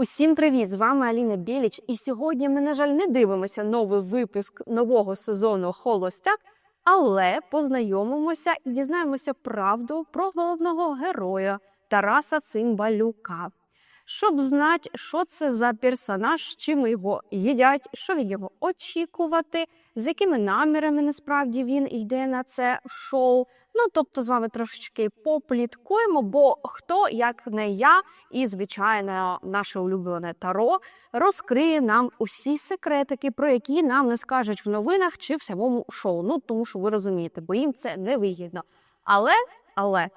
Усім привіт! З вами Аліна Біліч. І сьогодні ми, на жаль, не дивимося новий випуск нового сезону Холостяк, але познайомимося і дізнаємося правду про головного героя Тараса Цимбалюка. Щоб знати, що це за персонаж, чим його їдять, що від його очікувати, з якими намірами насправді він йде на це шоу. Ну, тобто, з вами трошечки попліткуємо, бо хто, як не я, і звичайно, наше улюблене таро розкриє нам усі секретики, про які нам не скажуть в новинах чи в самому шоу. Ну тому що ви розумієте, бо їм це не вигідно. Але, але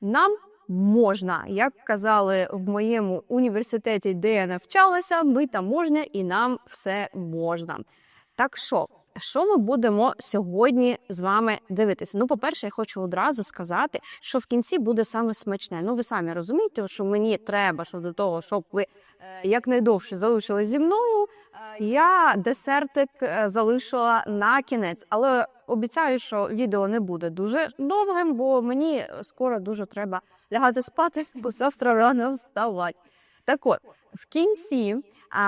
нам можна, як казали в моєму університеті, де я навчалася, ми там можна і нам все можна. Так що. Що ми будемо сьогодні з вами дивитися? Ну, по-перше, я хочу одразу сказати, що в кінці буде саме смачне. Ну, ви самі розумієте, що мені треба що до того, щоб ви е, якнайдовше залишили зі мною. е, Я десертик е, залишила на кінець, але обіцяю, що відео не буде дуже довгим, бо мені скоро дуже треба лягати спати, бо завтра рано вставати. Так от, в кінці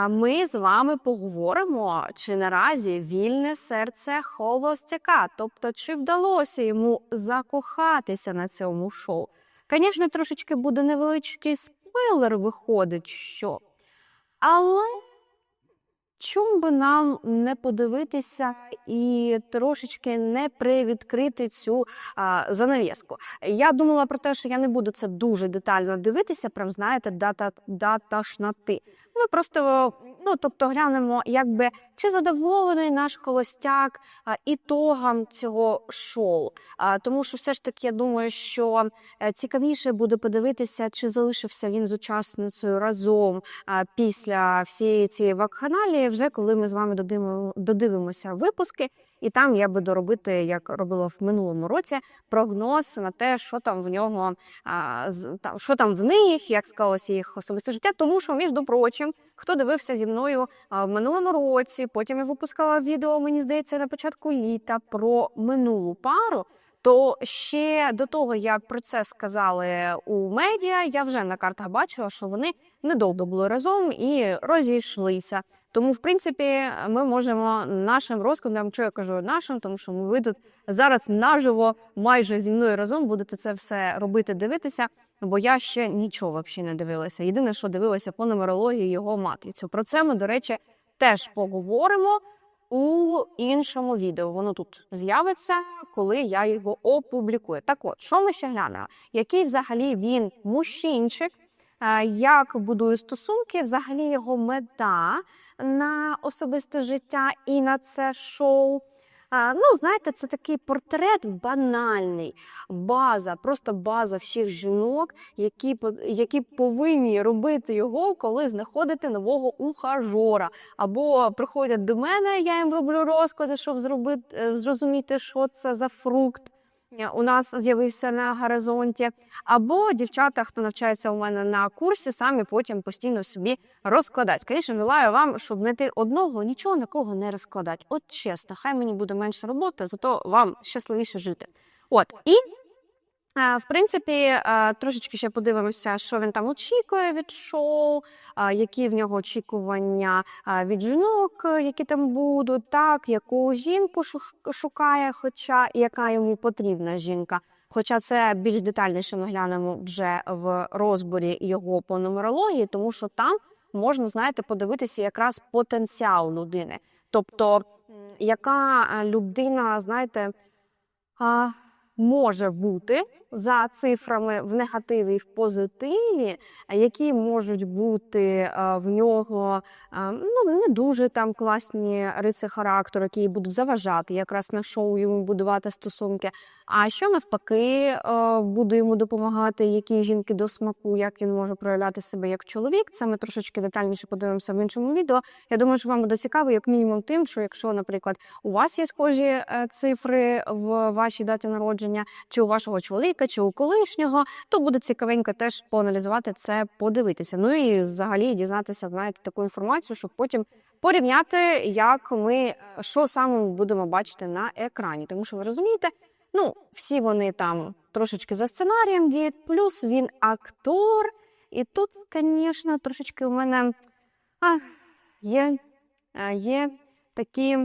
ми з вами поговоримо, чи наразі вільне серце холостяка, тобто чи вдалося йому закохатися на цьому шоу. Звісно, трошечки буде невеличкий спойлер, виходить, що. Але чому би нам не подивитися і трошечки не привідкрити цю а, занавіску? Я думала про те, що я не буду це дуже детально дивитися, прям знаєте, дата даташнати. Ми просто ну тобто глянемо, якби чи задоволений наш холостяк ітогам цього шоу. Тому що все ж таки я думаю, що е, цікавіше буде подивитися, чи залишився він з учасницею разом після всієї цієї вакханалії, вже коли ми з вами додивимо- додивимося випуски. І там я буду робити, як робила в минулому році, прогноз на те, що там в нього, там, що там в них, як склалося їх особисте життя. Тому що, між прочим, хто дивився зі мною в минулому році, потім я випускала відео, мені здається, на початку літа про минулу пару. То ще до того, як про це сказали у медіа, я вже на картах бачила, що вони недовго були разом і розійшлися. Тому, в принципі, ми можемо нашим розкладом, що я кажу нашим, тому що ви тут зараз наживо майже зі мною разом будете це все робити, дивитися. Бо я ще нічого взагалі не дивилася. Єдине, що дивилася по нумерології його матрицю. Про це ми, до речі, теж поговоримо у іншому відео. Воно тут з'явиться, коли я його опублікую. Так от, що ми ще глянемо? Який взагалі він мужчинчик? Як будує стосунки, взагалі його мета на особисте життя і на це шоу. Ну, знаєте, це такий портрет банальний, база, просто база всіх жінок, які, які повинні робити його, коли знаходите нового ухажора. Або приходять до мене, я їм роблю розкази, щоб зробити, е, зрозуміти, що це за фрукт. Е, У нас з'явився на горизонті, або дівчата, хто навчається у мене на курсі, самі потім постійно собі розкладати. Звісно, желаю вам, щоб знайти одного, нічого нікого не розкладати. От чесно, хай мені буде менше роботи, зато вам щасливіше жити. От і. Е, В принципі, е, трошечки ще подивимося, що він там очікує від шоу, е, які в нього очікування від жінок, які там будуть, так, яку жінку шукає, хоча і яка йому потрібна жінка. Хоча це більш детальніше ми глянемо вже в розборі його по нумерології, тому що там можна, знаєте, подивитися якраз потенціал людини. Тобто, яка людина, знаєте, може бути за цифрами в негативі і в позитиві, які можуть бути е, в нього е, ну, не дуже там класні риси характеру, які будуть заважати якраз на шоу йому будувати стосунки. А що навпаки е, буде йому допомагати, які жінки до смаку, як він може проявляти себе як чоловік. Це ми трошечки детальніше подивимося в іншому відео. Я думаю, що вам буде цікаво, як мінімум, тим, що якщо, наприклад, у вас є схожі е, цифри в вашій даті народження, чи у вашого чоловіка, чи у колишнього, то буде цікавенько теж поаналізувати це, подивитися. Ну і взагалі дізнатися, знаєте, таку інформацію, щоб потім порівняти, як ми е, що саме будемо бачити на екрані. Тому що ви розумієте, ну всі вони там трошечки за сценарієм діють, плюс він актор. І тут, звісно, трошечки у мене а, є, є такі,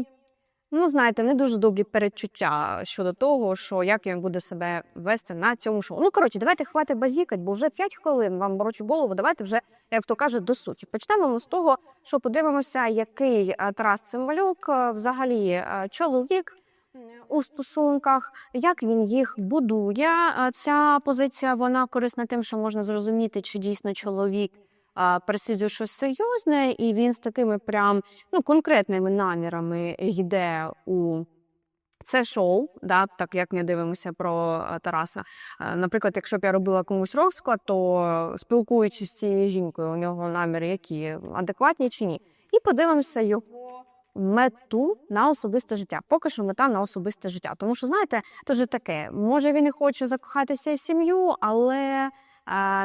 ну, знаєте, не дуже добрі передчуття щодо того, що як він буде себе вести на цьому шоу. Ну, коротше, давайте хватить базікать, бо вже 5 хвилин вам борочу голову. Давайте вже, як то кажуть, до суті. Почнемо з того, що подивимося, який Тарас Цимбалюк взагалі чоловік у стосунках, як він їх будує. Ця позиція вона корисна тим, що можна зрозуміти, чи дійсно чоловік переслідує щось серйозне, і він з такими прям ну, конкретними намірами йде у. Це шоу, да, так як ми дивимося про е, Тараса. Е, Наприклад, якщо б я робила комусь розклад, то спілкуючись з цією жінкою, у нього наміри які адекватні чи ні. І подивимося його мету на особисте життя. Поки що мета на особисте життя. Тому що, знаєте, то ж таке, може він і хоче закохатися в сім'ю, але е,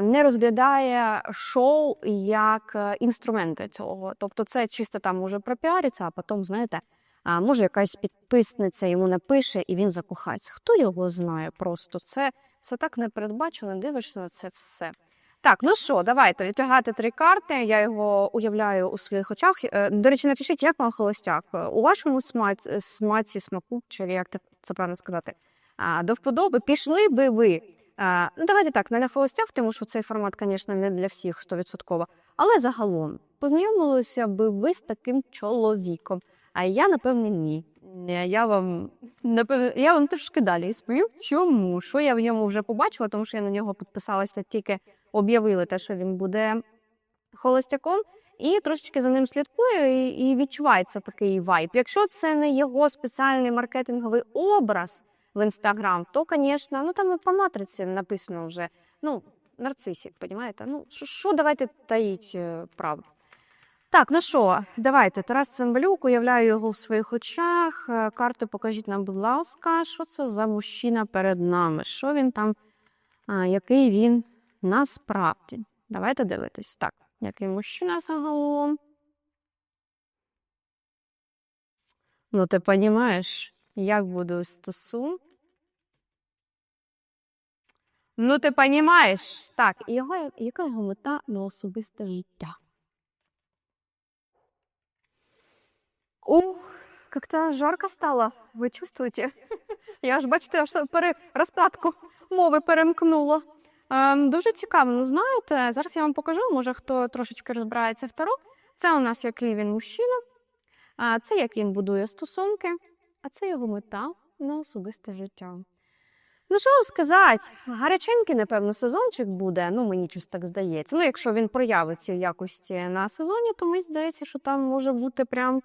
не розглядає шоу як е, інструменти цього. Тобто, це чисто там може пропіариться, а потім, знаєте, а може якась підписниця йому напише і він закохається. Хто його знає просто? Це все так непередбачено, дивишся на це все. Так, ну що, давайте відтягати три карти. Я його уявляю у своїх очах. Е, До речі, напишіть, як вам холостяк. Е, У вашому смаці, смаку, чи як це правильно сказати, до вподоби пішли би ви. А, ну, давайте так, не на холостяк, тому що цей формат, звісно, не для всіх 100%. Але загалом познайомилися би ви з таким чоловіком. А я, напевне, ні. Я вам напевне, я вам трошки далі розповім, чому. Що я в ньому вже побачила, тому що я на нього підписалася тільки об'явили те, що він буде холостяком, і трошечки за ним слідкую, і, і відчувається такий вайб. Якщо це не його спеціальний маркетинговий образ в інстаграм, то, звісно, ну там і по матриці написано вже. Ну, нарцисик, розумієте? Ну, що- давайте таїть е, правду. Так, ну що, давайте. Тарас Цимбалюк, уявляю його в своїх очах. Е, Карти покажіть нам, будь ласка, що це за мужчина перед нами? Що він там, а, який він насправді? Давайте дивитись. Так, який мужчина загалом. Ну, ти розумієш, як будуть стосунки? Ну, ти розумієш. Так, його, яка його мета на особисте життя? Ух, как-то жарко стало. Ви чувствуєте? Я ж бачите, аж пере... розкладку мови перемкнула. Ем, дуже цікаво. Ну, знаєте, зараз я вам покажу, може хто трошечки розбирається в таро. Це у нас який він мужчина, а це як він будує стосунки, а це його мета на особисте життя. Ну, що вам сказати, гаряченький, напевно, сезончик буде, ну мені щось так здається. Ну, якщо він проявить ці якості на сезоні, то мені здається, що там може бути прям.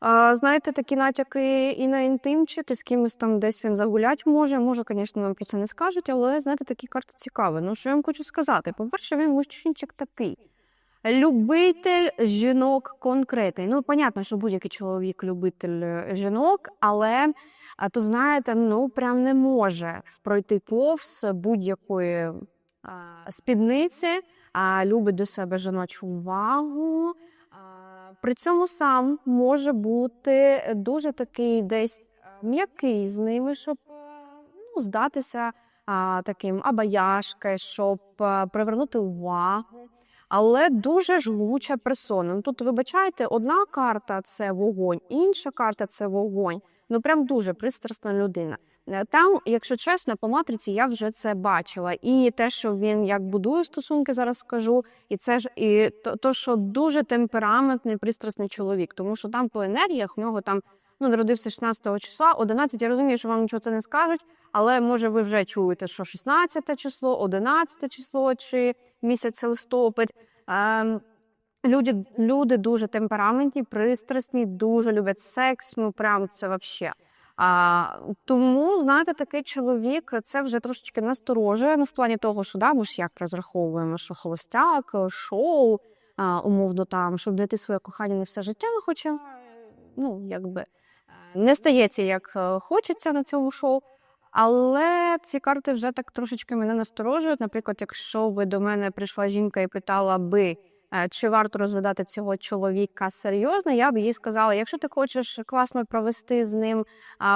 А, знаєте, такі натяки і на інтимчик, і з кимось там десь він загулять може. Може, звісно, нам про це не скажуть, але знаєте, такі карти цікаві. Ну, що я вам хочу сказати? По-перше, він мужчинчик такий. Любитель жінок конкретний. Ну, понятно, що будь-який чоловік любитель е, жінок, але то знаєте, ну прям не може пройти повз будь-якої спідниці, а любить до себе жіночу увагу. При цьому сам може бути дуже такий десь е, м'який з ними, щоб е, ну, здатися а, таким абаяшкою, щоб привернути увагу. Але дуже жгуча персона. Ну, тут вибачайте, одна карта це вогонь, інша карта це вогонь. Ну прям дуже пристрасна людина. Е, Там, якщо чесно, по матриці я вже це бачила. І те, що він як будує стосунки, зараз скажу, і це ж і то, то що дуже темпераментний, пристрасний чоловік, тому що там по енергіях в нього там ну народився 16 числа, 11, Я розумію, що вам нічого це не скажуть, але може ви вже чуєте, що 16 число, 11 число чи місяць листопад. Ем, Люди, люди дуже темпераментні, пристрасні, дуже люблять секс. Ну прям це вообще. А, тому, знаєте, такий чоловік це вже трошечки насторожує. Ну, в плані того, що да, ми ж як розраховуємо, що холостяк, шоу, а, умовно там, щоб знайти своє кохання не все життя, хоча ну, якби не стається, як е, хочеться на цьому шоу. Але ці карти вже так трошечки мене насторожують. Наприклад, якщо би до мене прийшла жінка і питала би, е, чи варто розглядати цього чоловіка серйозно, я б їй сказала: якщо ти хочеш класно провести з ним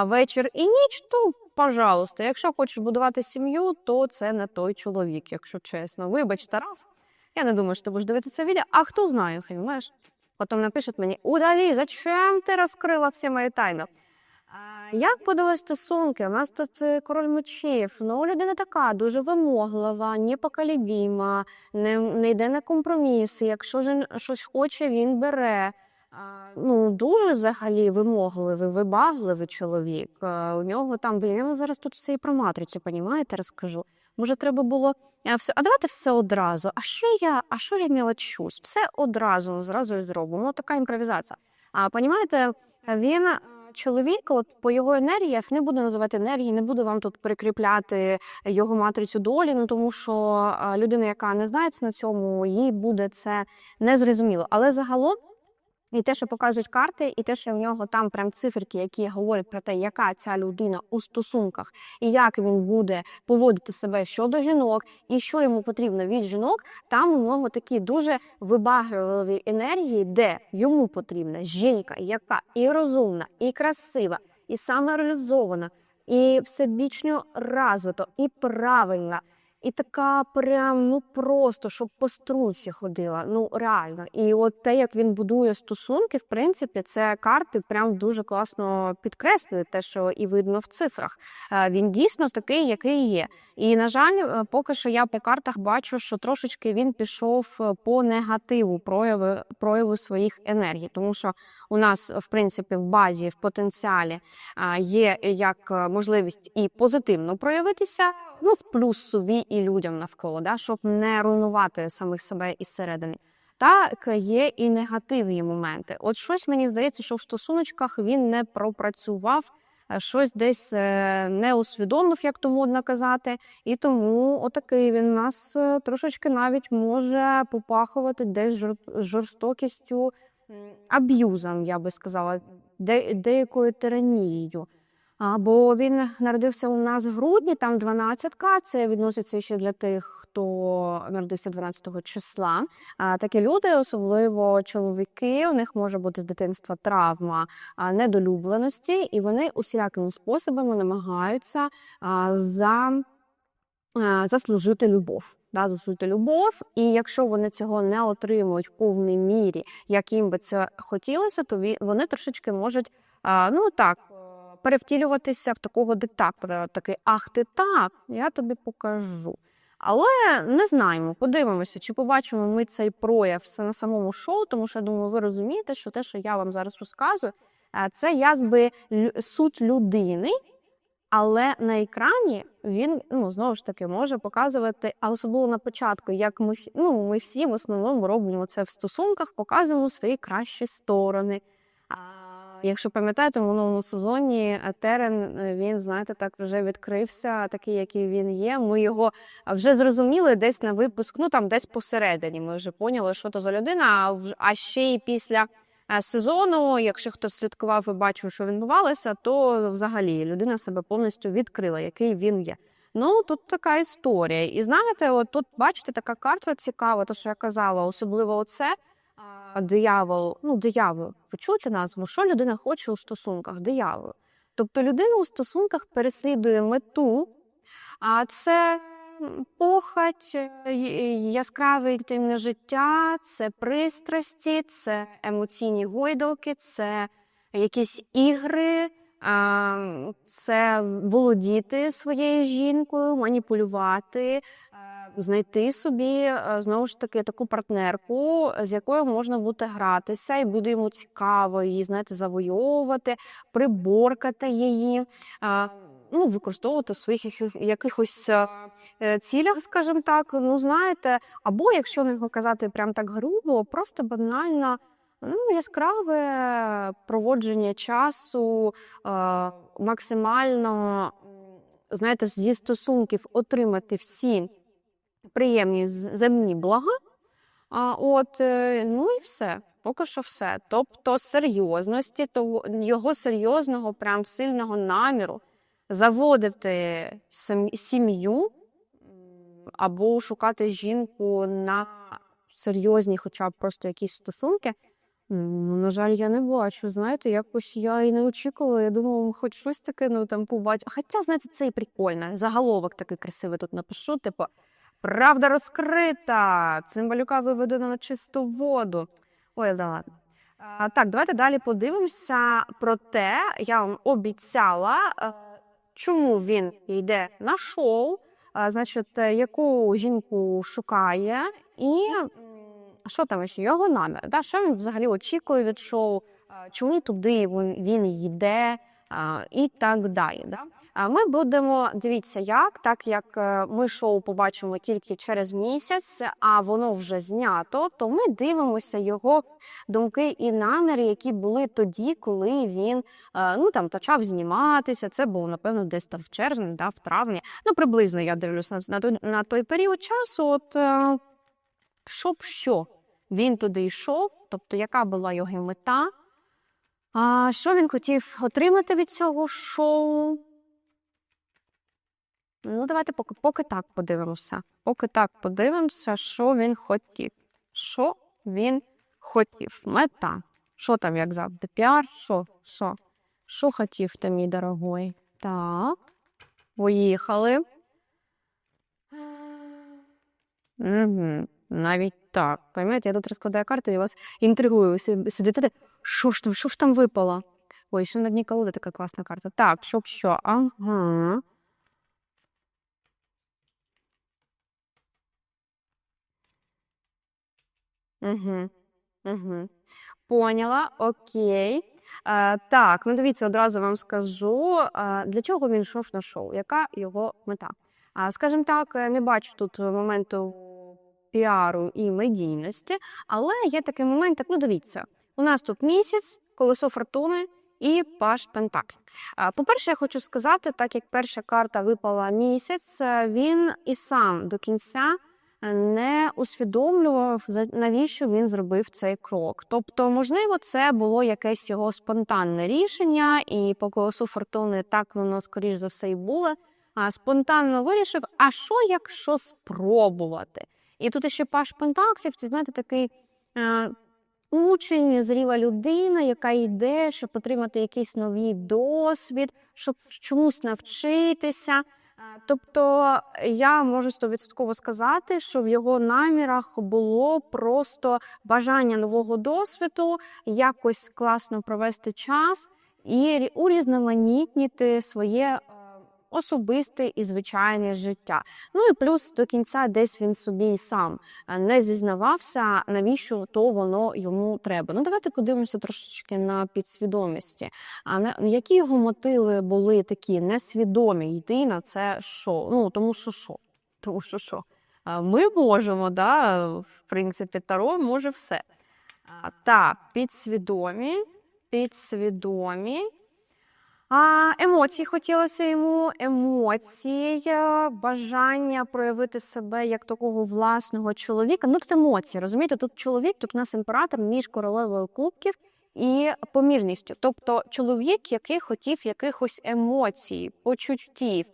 вечір і ніч, то пожалуйста. Якщо хочеш будувати сім'ю, то це не той чоловік, якщо чесно. Вибач, Тарас. Я не думаю, що ти будеш дивитися відео, а хто знає, розумієш? Потім напишуть мені: Удалі, зачем ти розкрила всі мої тайни? Як подали стосунки? У нас тут е, король мечів. Ну, людина така дуже вимоглива, непоколебіма, не, не йде на компроміси. Якщо ж щось хоче, він бере. Ну, дуже взагалі вимогливий, вибагливий чоловік. У нього там, блін, зараз тут все і про матрицю, понімаєте, розкажу. Може, треба було все. А давайте все одразу. А що я, а що я мілочусь? Все одразу, зразу і зробимо. Така імпровізація. А понімаєте, він е, чоловік, от по його енергії, я не буду називати енергії, не буду вам тут прикріпляти його матрицю долі, ну тому що людина, яка не знається на цьому, їй буде це незрозуміло. Але загалом. І те, що показують карти, і те, що в нього там прям циферки, які говорять про те, яка ця людина у стосунках, і як він буде поводити себе щодо жінок, і що йому потрібно від жінок, там у нього такі дуже вибагливі енергії, де йому потрібна жінка, яка і розумна, і красива, і самореалізована, і всебічно розвита, і правильна. І така прям ну просто щоб по струнці ходила. Ну реально. І от те, як він будує стосунки, в принципі, це карти прям дуже класно підкреслюють те, що і видно в цифрах. Е, Він дійсно такий, який є. І на жаль, е, поки що я по картах бачу, що трошечки він пішов е, по негативу прояви прояву своїх енергій, тому що у нас в принципі в базі, в потенціалі є як можливість і позитивно проявитися, ну в плюс собі і людям навколо, да, щоб не руйнувати самих себе із середини. Так є і негативні моменти. От щось мені здається, що в стосуночках він не пропрацював, е, щось десь е, не усвідомив, як то модно казати. І тому отакий він нас е, трошечки навіть може попахувати десь жорстокістю, аб'юзом, я би сказала, деякою тиранією. Бо він народився у нас в грудні, там 12-ка, це відноситься ще для тих, хто народився 12 числа. Такі люди, особливо чоловіки, у них може бути з дитинства травма недолюбленості, і вони усілякими способами намагаються за. Заслужити любов, да, заслужити любов, і якщо вони цього не отримують в повній мірі, як їм би це хотілося, то вони трошечки можуть ну так перевтілюватися в такого диктатора. Такий ах, ти так, я тобі покажу. Але не знаємо, подивимося, чи побачимо ми цей прояв на самому шоу, тому що я думаю, ви розумієте, що те, що я вам зараз розказую, е, це якби суть людини. Але на екрані він ну знову ж таки може показувати, а особливо на початку, як ми ну, ми всі в основному робимо це в стосунках, показуємо свої кращі сторони. Якщо пам'ятаєте, в минулому сезоні Терен е, він знаєте, так вже відкрився, такий, який він є. Ми його вже зрозуміли десь на випуск, ну там десь посередині. Ми вже поняли, що то за людина. А ще й після е, сезону, якщо хтось слідкував і бачив, що відбувалося, то взагалі людина себе повністю відкрила, який він є. Ну тут така історія. І знаєте, от тут бачите, така карта цікава, то що я казала, особливо оце. Диявол, ну диявол, ви чуєте назву? Що людина хоче у стосунках? Диявол. Тобто людина у стосунках переслідує мету, а це похать похоть, е, яскраве інтимне життя, це пристрасті, це емоційні гойдалки, це якісь ігри, це володіти своєю жінкою, маніпулювати, е, знайти собі е, знову ж таки таку партнерку, з якою можна буде гратися, і буде йому цікаво її, знаєте, завойовувати, приборкати її. Ну, використовувати в своїх якихось е, е, цілях, скажімо так, ну знаєте, або якщо не казати прям так грубо, просто банально ну, яскраве проводження часу, е, максимально знаєте, зі стосунків отримати всі приємні земні блага. А от, е, ну і все. Поки що все. Тобто серйозності, того його серйозного, прям сильного наміру заводити сім'ю або шукати жінку на серйозні, хоча б просто якісь стосунки. На жаль, я не бачу. Знаєте, якось я і не очікувала. Я думала, хоч щось таке, ну там побачу. Хоча, знаєте, це і прикольно. Заголовок такий красивий тут напишу. Типу, Правда розкрита. Цимбалюка виведено на чисту воду. Ой, да ладно. А, так, давайте далі подивимося про те, я вам обіцяла, е, чому він йде на шоу, значить, е, яку жінку шукає, і що там ще його намір, да? що він взагалі очікує від шоу, чому туди він, йде і так далі. Да? Ми будемо дивіться, як так як е, ми шоу побачимо тільки через місяць, а воно вже знято, то ми дивимося його думки і наміри, які були тоді, коли він е, ну там почав зніматися. Це було напевно десь там в червні, да, в травні. Ну приблизно я дивлюся на той, на той період часу. От е, щоб що він туди йшов, тобто яка була його мета. А що він хотів отримати від цього шоу? Ну, давайте поки, поки так подивимося. Поки так подивимося, що він хотів. Що він хотів? Мета. Що там, як завжди? Піар? Що? Що? Що хотів ти, мій дорогой? Так. Поїхали. Угу. Навіть так. Поймаєте, я тут розкладаю карти і вас інтригую. Ви сидите, що ж там, що ж там випало? Ой, ще на дні колоди така класна карта. Так, щоб що? Ага. Угу. Угу. Поняла, окей. Е, так, ну дивіться, одразу вам скажу, е, для чого він йшов на шоу, яка його мета. А, скажімо так, е, не бачу тут моменту піару і медійності, але є такий момент, як, ну дивіться, у нас тут місяць, колесо фортуни і паш Пентакль. По-перше, я хочу сказати, так як перша карта випала місяць, е, він і сам до кінця не усвідомлював, навіщо він зробив цей крок. Тобто, можливо, це було якесь його спонтанне рішення, і по колесу фортуни так воно, скоріш за все, і було. Спонтанно вирішив: а що, якщо спробувати? І тут ще Паш Пентаклів, це знаєте, такий е, учень, зріла людина, яка йде, щоб отримати якийсь новий досвід, щоб чомусь навчитися. Е, Тобто я можу стовідсотково сказати, що в його намірах було просто бажання нового досвіду, якось класно провести час і рі- урізноманітніти своє е, особисте і звичайне життя. Ну і плюс до кінця десь він собі і сам е, не зізнавався, навіщо то воно йому треба. Ну давайте подивимося трошечки на підсвідомості. А які його мотиви були такі несвідомі йти на це шоу? Ну тому що що? Тому що що? Ми можемо, да, в принципі, Таро може все. Так, підсвідомі, підсвідомі. А, емоції хотілося йому, емоції, е, бажання проявити себе як такого власного чоловіка. Ну, тут емоції, розумієте? Тут чоловік, тут у нас імператор між королевою кубків і помірністю. Тобто чоловік, який хотів якихось емоцій, почуттів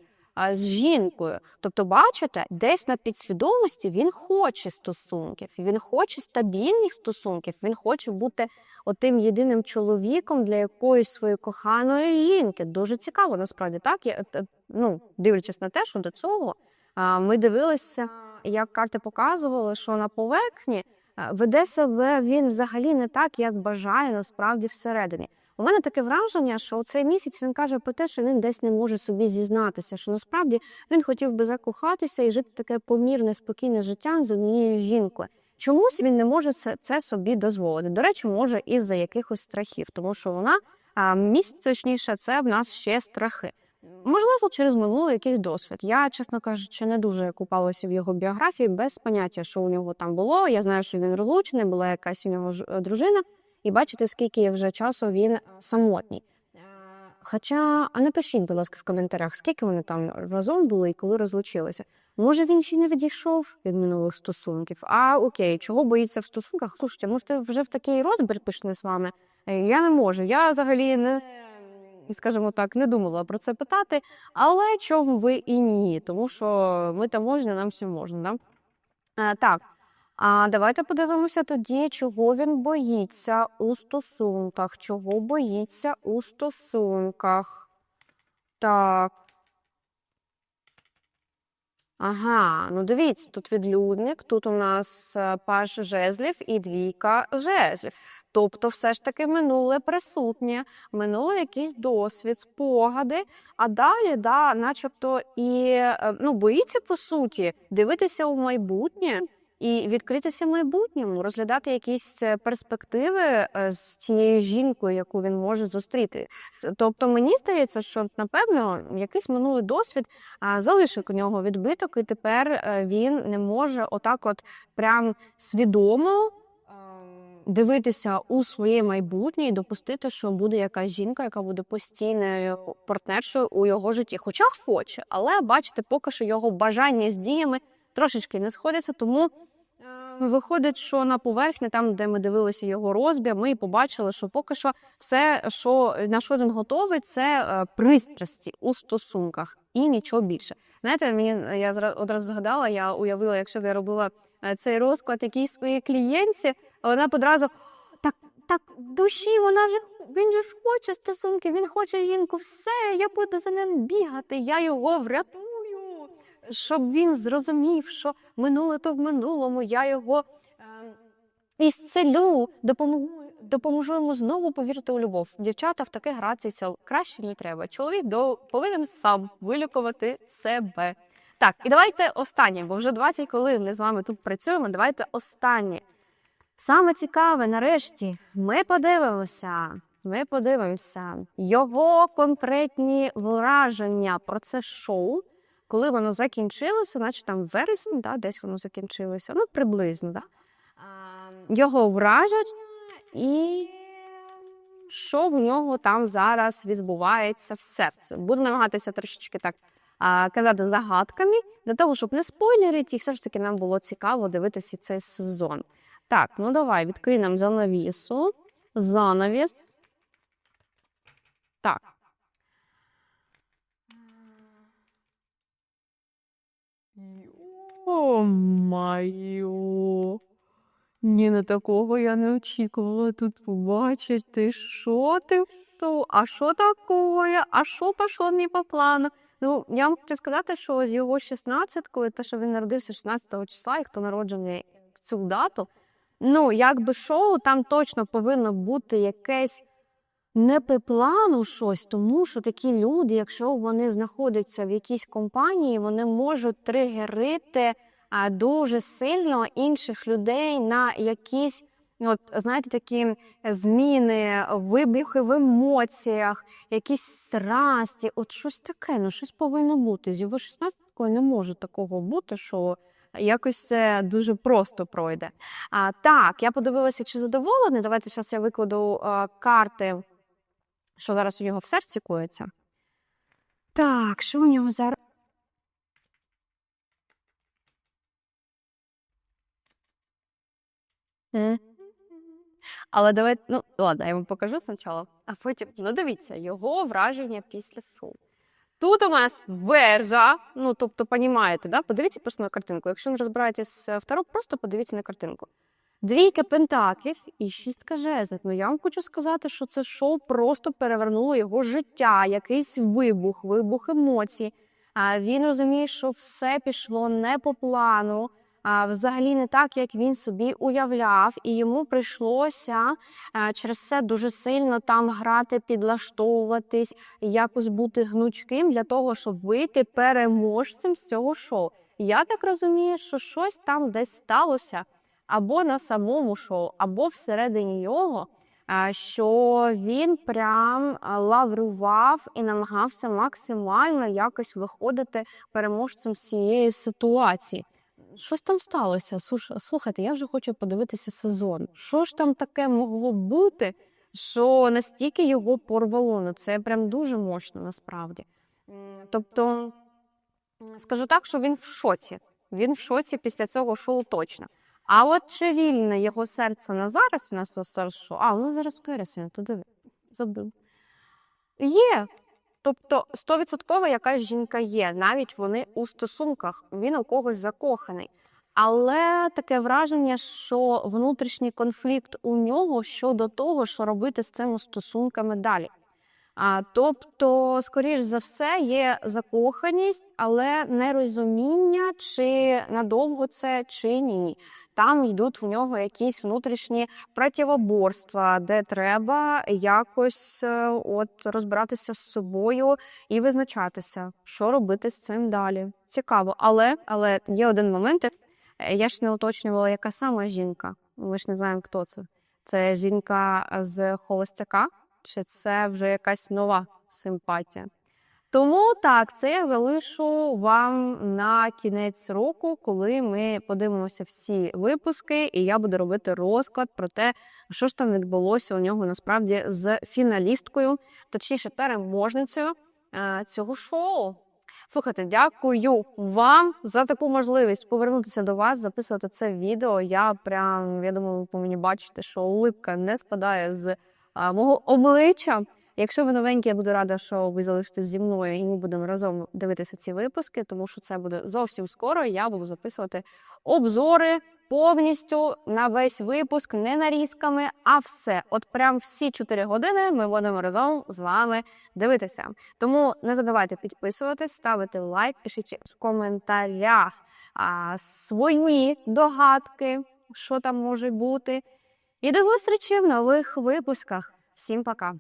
з жінкою. Тобто, бачите, десь на підсвідомості він хоче стосунків, він хоче стабільних стосунків, він хоче бути отим єдиним чоловіком для якоїсь своєї коханої жінки. Дуже цікаво, насправді так. Я, е, ну, дивлячись на те, що до цього ми дивилися, як карти показували, що на поверхні веде себе він взагалі не так, як бажає насправді всередині. У мене таке враження, що цей місяць він каже про те, що він десь не може собі зізнатися, що насправді він хотів би закохатися і жити таке помірне, спокійне життя з однією жінкою. Чомусь він не може це, це собі дозволити. До речі, може із-за якихось страхів, тому що вона а, місць точніше, це в нас ще страхи. Можливо, через минулий якийсь досвід. Я, чесно кажучи, не дуже купалася в його біографії без поняття, що у нього там було. Я знаю, що він розлучений, була якась у нього е, дружина, і бачите, скільки вже часу він е, самотній. Е, Хоча, а напишіть, будь ласка, в коментарях, скільки вони там разом були і коли розлучилися. Може, він ще не відійшов від минулих стосунків. А окей, чого боїться в стосунках? Слушайте, ми вже в такий розбір пішли з вами. Е, Я не можу. Я взагалі не, скажімо так, не думала про це питати. Але чому ви і ні? Тому що ми там можна, нам все можна. Да? Е, так. А давайте подивимося тоді, чого він боїться у стосунках. Чого боїться у стосунках? Так. Ага, ну дивіться, тут відлюдник, тут у нас е, паж жезлів і двійка жезлів. Тобто, все ж таки минуле присутнє, минуле якийсь досвід, спогади. А далі, да, начебто, і е, ну, боїться по суті дивитися у майбутнє і відкритися майбутньому, розглядати якісь е, перспективи е, з цією жінкою, яку він може зустріти. Тобто, мені здається, що напевно якийсь минулий досвід залишив у нього відбиток, і тепер е, він не може отак, от прям свідомо ем, дивитися у своє майбутнє і допустити, що буде якась жінка, яка буде постійною партнершою у його житті. Хоча хоче, але бачите, поки що його бажання з діями трошечки не сходяться, тому. е, Виходить, що на поверхні, там, де ми дивилися його розбір, ми побачили, що поки що все, що на що він готовий, це е, пристрасті у стосунках і нічого більше. Знаєте, мені я одразу згадала, я уявила, якщо б я робила е, цей розклад якійсь своїй клієнтці, вона б одразу так, так душі, вона ж він же хоче стосунки, він хоче жінку, все, я буду за ним бігати, я його врятую. Щоб він зрозумів, що минуле то в минулому, я його е, ісцелю, допоможу, допоможу йому знову повірити у любов. Дівчата в таке гратися краще не треба. Чоловік до, повинен сам вилікувати себе. Так, і давайте останнє, бо вже 20 хвилин ми з вами тут працюємо. Давайте останнє. Саме цікаве, нарешті, ми подивимося. Ми подивимося його конкретні враження про це шоу, коли воно закінчилося, наче там вересень, да, десь воно закінчилося, ну приблизно, да? Його враження і що в нього там зараз відбувається в серці. Буду намагатися трошечки так а, казати загадками, для того, щоб не спойлерити, і все ж таки нам було цікаво дивитися цей сезон. Так, ну давай відкриємо занавісу. Занавіс. Так. О-майо. Ні, на такого я не очікувала тут побачити. Що ти? А що такое? А що пішло не по плану? Ну, я вам хочу сказати, що з його 16-кою, те, що він народився 16 числа, і хто народжений в цю дату, ну, якби шоу, там точно повинно бути якесь не по плану щось, тому що такі люди, якщо вони знаходяться в якійсь компанії, вони можуть тригерити дуже сильно інших людей на якісь. От, знаєте, такі зміни, вибухи в емоціях, якісь страсті, от щось таке, ну щось повинно бути. З його 16-кою не може такого бути, що якось це дуже просто пройде. А, так, я подивилася, чи задоволений. Давайте зараз я викладу а, карти, що зараз у нього в серці коїться. Так, що у нього зараз? Але давайте, ну ладно, я вам покажу спочатку, а потім, ну дивіться, його враження після шоу. Тут у нас верза, ну тобто, понімаєте, да? подивіться просто на картинку. Якщо не розбираєтесь в таро, просто подивіться на картинку. Двійка пентаклів і шістка жезлів. Ну я вам хочу сказати, що це шоу просто перевернуло його життя, якийсь вибух, вибух емоцій. А він розуміє, що все пішло не по плану, а взагалі не так, як він собі уявляв, і йому прийшлося через це дуже сильно там грати, підлаштовуватись, якось бути гнучким для того, щоб вийти переможцем з цього шоу. Я так розумію, що щось там десь сталося або на самому шоу, або всередині його, що він прям лаврував і намагався максимально якось виходити переможцем з цієї ситуації. Щось там сталося. Слухайте, я вже хочу подивитися сезон. Що ж там таке могло бути, що настільки його порвало? Ну це прям дуже мощно насправді. Тобто, скажу так, що він в шоці. Він в шоці після цього шоу точно. А от чи вільне його серце на зараз у нас? А, воно зараз пересень, то диви. Забув. Є. Тобто стовідсотково якась жінка є, навіть вони у стосунках, він у когось закоханий. Але таке враження, що внутрішній конфлікт у нього щодо того, що робити з цими стосунками далі. А, тобто, скоріш за все, є закоханість, але нерозуміння, чи надовго це, чи ні. Там йдуть в нього якісь внутрішні противоборства, де треба якось е, от розбиратися з собою і визначатися, що робити з цим далі. Цікаво, але але є один момент. е, Я ж не уточнювала, яка сама жінка. Ми ж не знаємо, хто це. Це жінка з холостяка, чи це вже якась нова симпатія. Тому так, це я залишу вам на кінець року, коли ми подивимося всі випуски, і я буду робити розклад про те, що ж там відбулося у нього насправді з фіналісткою, точніше, переможницею е, цього шоу. Слухайте, дякую вам за таку можливість повернутися до вас, записувати це відео. Я прям я думаю, ви повинні бачити, що улипка не спадає з мого обличчя. Якщо ви новенькі, я буду рада, що ви залишитесь зі мною, і ми будемо разом дивитися ці випуски, тому що це буде зовсім скоро. Я буду записувати обзори повністю на весь випуск, не нарізками, а все. От прям всі 4 години ми будемо разом з вами дивитися. Тому не забувайте підписуватись, ставити лайк, пишіть в коментарях а, свої догадки, що там може бути. І до зустрічі в нових випусках. Всім пока!